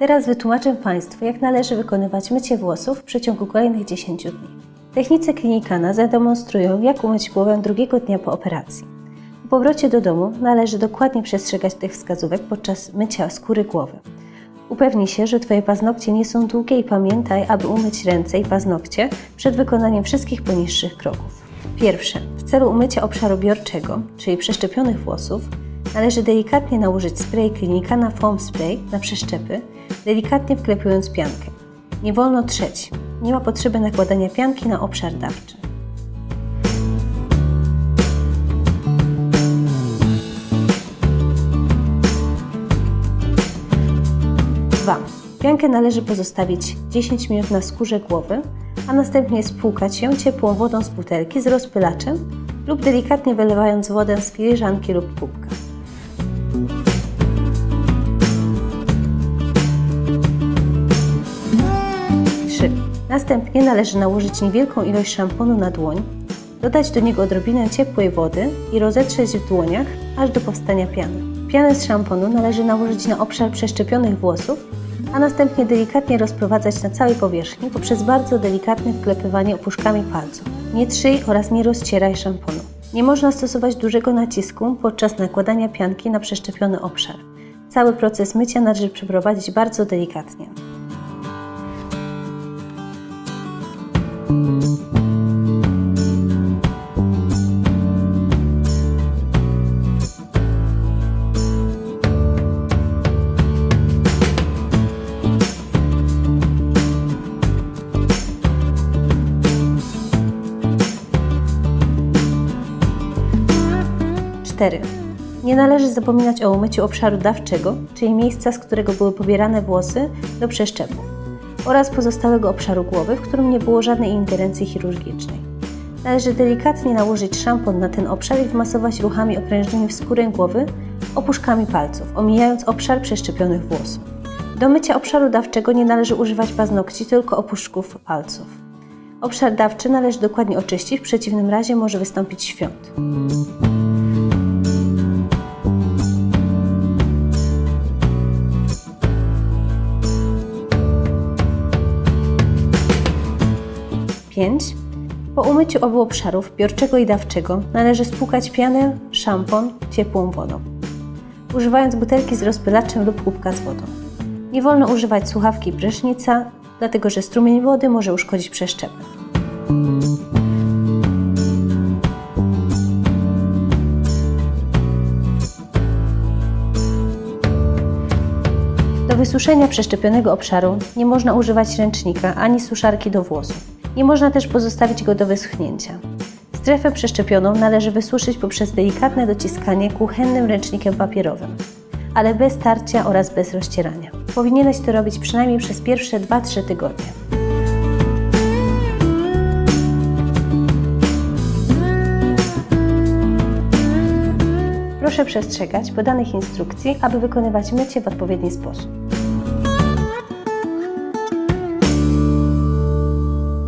Teraz wytłumaczę Państwu, jak należy wykonywać mycie włosów w przeciągu kolejnych 10 dni. Technicy klinikana zademonstrują, jak umyć głowę drugiego dnia po operacji. Po powrocie do domu należy dokładnie przestrzegać tych wskazówek podczas mycia skóry głowy. Upewnij się, że Twoje paznokcie nie są długie i pamiętaj, aby umyć ręce i paznokcie przed wykonaniem wszystkich poniższych kroków. Pierwsze. W celu umycia obszaru biorczego, czyli przeszczepionych włosów, należy delikatnie nałożyć spray Clinicana Foam Spray na przeszczepy, delikatnie wklepując piankę. Nie wolno trzeć. Nie ma potrzeby nakładania pianki na obszar dawczy. Dwa. Piankę należy pozostawić 10 minut na skórze głowy, a następnie spłukać ją ciepłą wodą z butelki z rozpylaczem lub delikatnie wylewając wodę z filiżanki lub kubka. Następnie należy nałożyć niewielką ilość szamponu na dłoń, dodać do niego odrobinę ciepłej wody i rozetrzeć w dłoniach aż do powstania piany. Pianę z szamponu należy nałożyć na obszar przeszczepionych włosów, a następnie delikatnie rozprowadzać na całej powierzchni poprzez bardzo delikatne wklepywanie opuszkami palców. Nie trzyj oraz nie rozcieraj szamponu. Nie można stosować dużego nacisku podczas nakładania pianki na przeszczepiony obszar. Cały proces mycia należy przeprowadzić bardzo delikatnie. Cztery. Nie należy zapominać o umyciu obszaru dawczego, czyli miejsca, z którego były pobierane włosy do przeszczepu, oraz pozostałego obszaru głowy, w którym nie było żadnej ingerencji chirurgicznej. Należy delikatnie nałożyć szampon na ten obszar i wmasować ruchami okrężnymi w skórę głowy opuszkami palców, omijając obszar przeszczepionych włosów. Do mycia obszaru dawczego nie należy używać paznokci, tylko opuszków palców. Obszar dawczy należy dokładnie oczyścić, w przeciwnym razie może wystąpić świąt. Pięć. Po umyciu obu obszarów, biorczego i dawczego, należy spłukać pianę, szampon ciepłą wodą, używając butelki z rozpylaczem lub kubka z wodą. Nie wolno używać słuchawki prysznica, dlatego że strumień wody może uszkodzić przeszczepy. Do wysuszenia przeszczepionego obszaru nie można używać ręcznika ani suszarki do włosów. Nie można też pozostawić go do wyschnięcia. Strefę przeszczepioną należy wysuszyć poprzez delikatne dociskanie kuchennym ręcznikiem papierowym, ale bez tarcia oraz bez rozcierania. Powinieneś to robić przynajmniej przez pierwsze 2-3 tygodnie. Proszę przestrzegać podanych instrukcji, aby wykonywać mycie w odpowiedni sposób.